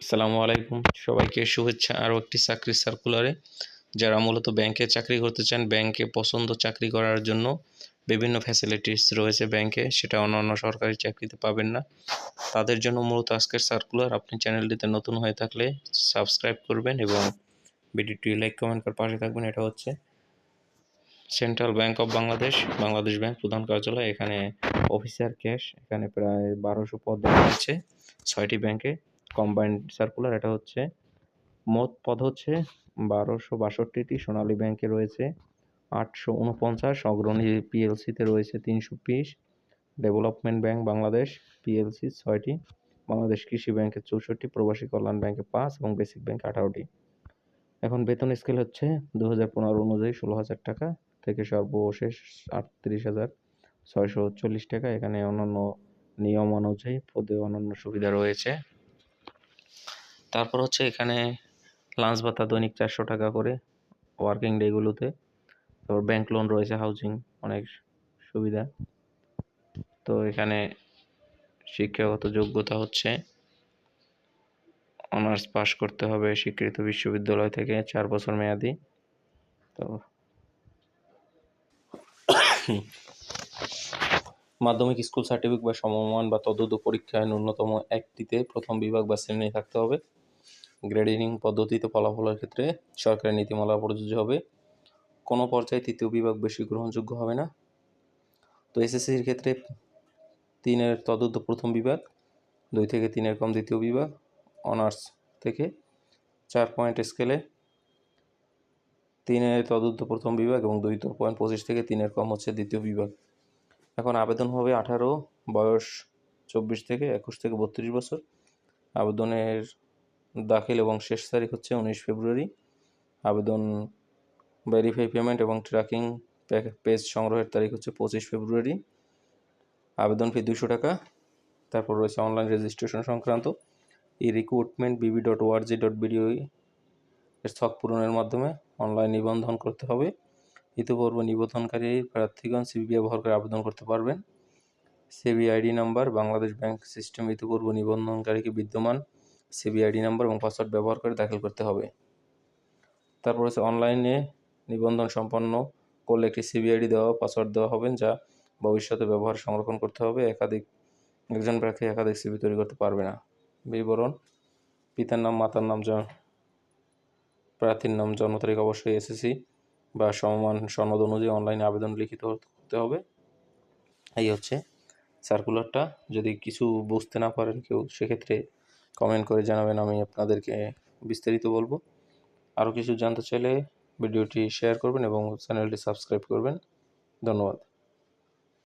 আসসালামু আলাইকুম। সবাইকে শুভেচ্ছা আরও একটি চাকরি সার্কুলারে যারা মূলত ব্যাংকে চাকরি করতে চান ব্যাংকে পছন্দ চাকরি করার জন্য বিভিন্ন ফ্যাসিলিটিস রয়েছে ব্যাংকে সেটা অন্যান্য সরকারি চাকরিতে পাবেন না। তাদের জন্য মূলত আজকের সার্কুলার আপনি চ্যানেলটিতে নতুন হয়ে থাকলে সাবস্ক্রাইব করবেন এবং ভিডিওটি লাইক কমেন্ট করে পাশে থাকবেন। এটা হচ্ছে central bank of Bangladesh Bangladesh bank প্রধান কার্যালয়। এখানে অফিসার ক্যাশ এখানে প্রায় বারোশো পদ আছে ছয়টি ব্যাংকে কম্বাইন্ড সার্কুলার এটা হচ্ছে মোট পদ হচ্ছে বারোশো বাষট্টিটি, সোনালী ব্যাংকে রয়েছে আটশো উনপঞ্চাশ, অগ্রণী পিএলসিতে রয়েছে তিনশো বিশ ডেভেলপমেন্ট ব্যাংক বাংলাদেশ পিএলসি ছয়টি, বাংলাদেশ কৃষি ব্যাংকে চৌষট্টি, প্রবাসী কল্যাণ ব্যাংকে পাঁচ এবং বেসিক ব্যাংক আঠারোটি। এখন বেতন স্কেল হচ্ছে দু হাজার পনেরো অনুযায়ী ষোলো হাজার টাকা থেকে সর্বশেষ আটত্রিশ হাজার ছয়শো চল্লিশ টাকা। এখানে অন্যান্য নিয়ম অনুযায়ী পদে অন্যান্য সুবিধা রয়েছে। তারপর হচ্ছে এখানে লাঞ্চ ভাতা দৈনিক চারশো টাকা করে ওয়ার্কিং ডেগুলোতে তারপর ব্যাংক লোন রয়েছে হাউজিং অনেক সুবিধা। তো এখানে শিক্ষাগত যোগ্যতা হচ্ছে অনার্স পাস করতে হবে স্বীকৃত বিশ্ববিদ্যালয় থেকে, চার বছর মেয়াদি। তো মাধ্যমিক স্কুল সার্টিফিকেট বা সমমান বা তদুদ পরীক্ষায় ন্যূনতম একটিতে প্রথম বিভাগ বা শ্রেণি থাকতে হবে। গ্রেডিং পদ্ধতিতে ফলাফলের ক্ষেত্রে সরকারি নীতিমালা প্রযোজ্য হবে। কোনো পর্যায়ে তৃতীয় বিভাগ বেশি গ্রহণযোগ্য হবে না। তো এসএসসির ক্ষেত্রে তিনের তদুদ্ধ প্রথম বিভাগ, দুই থেকে তিনের কম দ্বিতীয় বিভাগ, অনার্স থেকে চার পয়েন্ট স্কেলে তিনের তদুদ্ধ প্রথম বিভাগ এবং দুই পয়েন্ট পঁচিশ থেকে তিনের কম হচ্ছে দ্বিতীয় বিভাগ। এখন আবেদন হবে আঠারো, বয়স চব্বিশ থেকে একুশ থেকে বত্রিশ বছর। আবেদনের দাখিল এবং শেষ তারিখ হচ্ছে উনিশ ফেব্রুয়ারি। আবেদন ভেরিফাই পেমেন্ট এবং ট্র্যাকিং পেজ সংগ্রহের তারিখ হচ্ছে পঁচিশ ফেব্রুয়ারি। আবেদন ফি দুশো টাকা। তারপর রয়েছে অনলাইন রেজিস্ট্রেশন সংক্রান্ত। E recruitment BB dot ORG dot বিডিওই এর ছক পূরণের মাধ্যমে অনলাইন নিবন্ধন করতে হবে। ইতিপূর্বে নিবন্ধনকারী প্রার্থীগণ সিবি ব্যবহার করে আবেদন করতে পারবেন। CB ID number Bangladesh bank system ইতিপূর্বে নিবন্ধনকারীকে বিদ্যমান সিবি আইডি নাম্বার এবং পাসওয়ার্ড ব্যবহার করে দাখিল করতে হবে। তারপর হচ্ছে অনলাইনে নিবন্ধন সম্পন্ন করলে একটি সিবি আইডি দেওয়া পাসওয়ার্ড দেওয়া হবে যা ভবিষ্যতে ব্যবহার সংরক্ষণ করতে হবে। একাধিক, একজন প্রার্থী একাধিক সিবি তৈরি করতে পারবে না। বিবরণ, পিতার নাম, মাতার নাম প্রার্থীর নাম, জন্ম তারিখ অবশ্যই এসএসসি বা সমমান সনদ অনুযায়ী অনলাইনে আবেদন লিখিত হতে হবে। এই হচ্ছে সার্কুলারটা যদি কিছু বুঝতে না পারেন কেউ, সেক্ষেত্রে কমেন্ট করে জানাবেন, আমি আপনাদেরকে বিস্তারিত বলব। আরও কিছু জানতে চাইলে ভিডিওটি শেয়ার করবেন এবং চ্যানেলটি সাবস্ক্রাইব করবেন। ধন্যবাদ।